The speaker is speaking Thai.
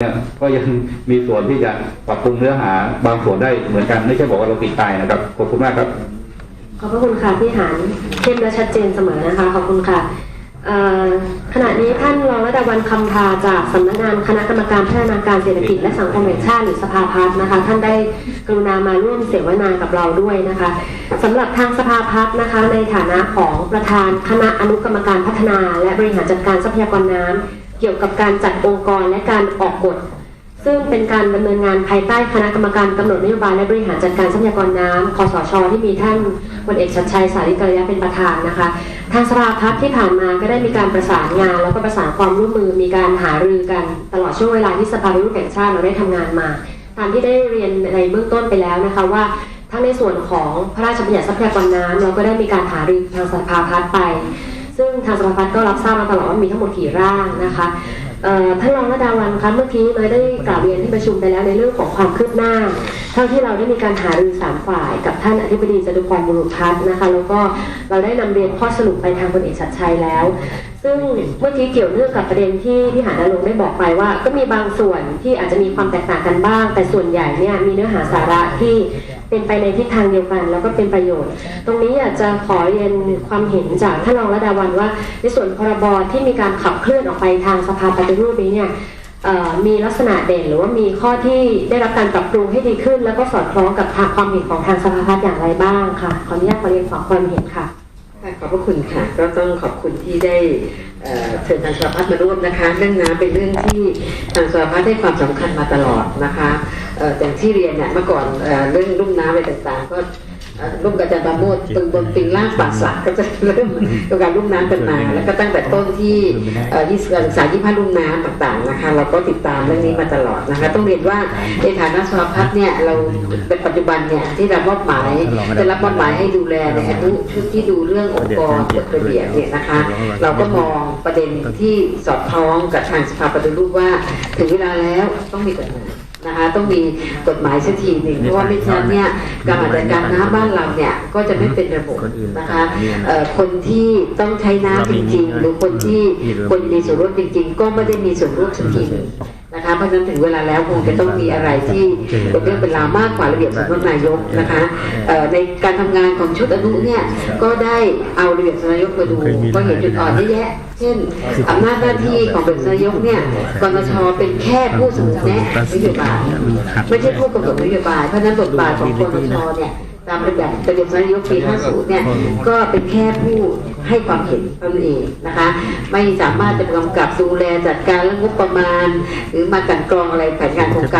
เนี่ยก็ยังมีส่วนที่จะปรับปรุงเนื้อหาบางส่วนได้เหมือนกันไม่ใช่บอกว่าเราปิดตายนะครับขอบคุณมากครับขอบพระคุณค่ะพี่หานเข้มและชัดเจนเสมอนะคะขอบคุณค่ะขณะนี้ท่านรองระดับวันคำพาจากสำนักงานคณะกรรมการพัฒนาการเศรษฐกิจและสังคมแห่งชาติหรือสภาพัฒน์นะคะ ท่านได้กรุณามาร่วมเสวนากับเราด้วยนะคะสำหรับทางสภาพัฒน์นะคะ ในฐานะของประธานคณะอนุกรรมการพัฒนา และบริหารจัดการทรัพยากรน้ำ เกี่ยวกับการจัดองค์กรและการออกกฎ ซึ่งเป็นการดำเนินงานภายใต้คณะกรรมการกำหนดนโยบายและบริหารจัดการทรัพยากรน้ำคอสชที่มีท่านพลเอกชัดชัยสาริกัลยะเป็นประธานนะคะ ทางสภาพัฒน์ที่ผ่านมาก็ได้มีการประสานงาน แล้วก็ประสานความร่วมมือมีการหารือกัน ตลอดช่วงเวลาที่สภาวิรูปแห่งชาติเราได้ทำงานมาตามที่ได้เรียนในเบื้องต้นไปแล้วนะคะว่าทั้งในส่วนของพระราชบัญญัติทรัพยากรน้ำเราก็ได้มีการหารือทางสภาพัฒน์ไป ซึ่งทางสภาพันธ์ก็รับทราบมาตลอดว่ามีทั้งหมดกี่ร่างนะคะท่านรองระดาวันคะเมื่อกี้เราได้กล่าวเรียนที่ประชุมไปแล้วในเรื่องของความคืบหน้า เท่าที่เราได้มีการหารือสามฝ่ายกับท่านอธิบดีจตุพรบุรุษพัฒน์นะคะ แล้วก็เราได้นำเรียนข้อสรุปไปทางพลเอกชัดชัยแล้วซึ่งเมื่อกี้เกี่ยวเนื่องกับประเด็นที่ที่หาดาลงได้บอกไปว่า ก็มีบางส่วนที่อาจจะมีความแตกต่างกันบ้าง แต่ส่วนใหญ่เนี่ยมีเนื้อหาสาระที่เป็นไปในทิศทางเดียวกัน แล้วก็เป็นประโยชน์ ตรงนี้อยากจะขอเรียนความเห็นจากท่านรองระดาวันว่า ในส่วนพรบที่มีการขับเคลื่อนออกไปทางสภาปฏิรูปนี้เนี่ยมีลักษณะเด่นหรือว่ามีข้อที่ได้รับการปรับปรุงให้ดีขึ้น แล้วก็สอดคล้องกับทางความเห็นของทางสภาพัฒน์อย่างไรบ้างค่ะขออนุญาตขอเรียนขอความเห็นค่ะ ขอบพระคุณค่ะก็ต้องขอบคุณที่ได้เชิญทางสภาพมาร่วมนะคะ เรื่องน้ำเป็นเรื่องที่ทางสภาพได้ความสำคัญมาตลอดนะคะอ่อย่างที่เรียนเนี่ยเมื่อก่อนเออเรื่องลุ่มน้ำอะไรต่างๆ ก็ ร่วมกับอาจารย์ปราโมดตึงบนปิงล่างป่าสักก็จะเริ่มเกี่ยวกับลุ่มน้ำกันมา แล้วก็ตั้งแต่ต้นที่เอ่อยี่สิบการศึกษายี่ห้าลุ่มน้ำต่างๆนะคะ เราก็ติดตามเรื่องนี้มาตลอดนะคะ ต้องเรียนว่าในฐานะสภาพัฒน์เนี่ยเราเป็นปัจจุบันเนี่ยที่เรามอบหมายได้รับมอบหมายให้ดูแลในอนุชุดที่ดูเรื่ององค์กรกฎระเบียบเนี่ยนะคะ เราก็มองประเด็นที่สอดคล้องกับทางสภาปฏิรูปว่า ถึงเวลาแล้วต้องมีกฎหมาย นะคะต้องมีกฎหมายสักทีหนึ่งเพราะว่าไม่ฉะนั้นเนี่ยการจัดการน้ำบ้านเราเนี่ยก็จะไม่เป็นระบบนะคะเอ่อคนที่ต้องใช้น้ำจริงๆ หรือคนที่ควรมีส่วนร่วมจริงๆ ก็ไม่ได้มีส่วนร่วมสักทีหนึ่ง นะคะเพราะฉะนั้นถึงเวลาแล้วคงจะต้องมีอะไรที่เป็นเรื่องเป็นราวมากกว่าระเบียบสำนักนายกนะคะเอ่อในการทำงานของชุดอนุเนี่ยก็ได้เอาระเบียบสำนักนายกมาดูก็เห็นจุดอ่อนเยอะแยะเช่นอำนาจหน้าที่ของเป็นนายกเนี่ยกนชเป็นแค่ผู้เสนอแนะนโยบายไม่ใช่ผู้กำหนดนโยบายเพราะฉะนั้นบทบาทของกนชเนี่ย ตามระเบียบระเดียบนายกปี50เนี่ยก็เป็นแค่ผู้ให้ความเห็นเท่านั้นเองนะคะ ไม่สามารถจะกำกับดูแลจัดการเรื่องงบประมาณ หรือมากันกรองอะไรแผนงานโครงการ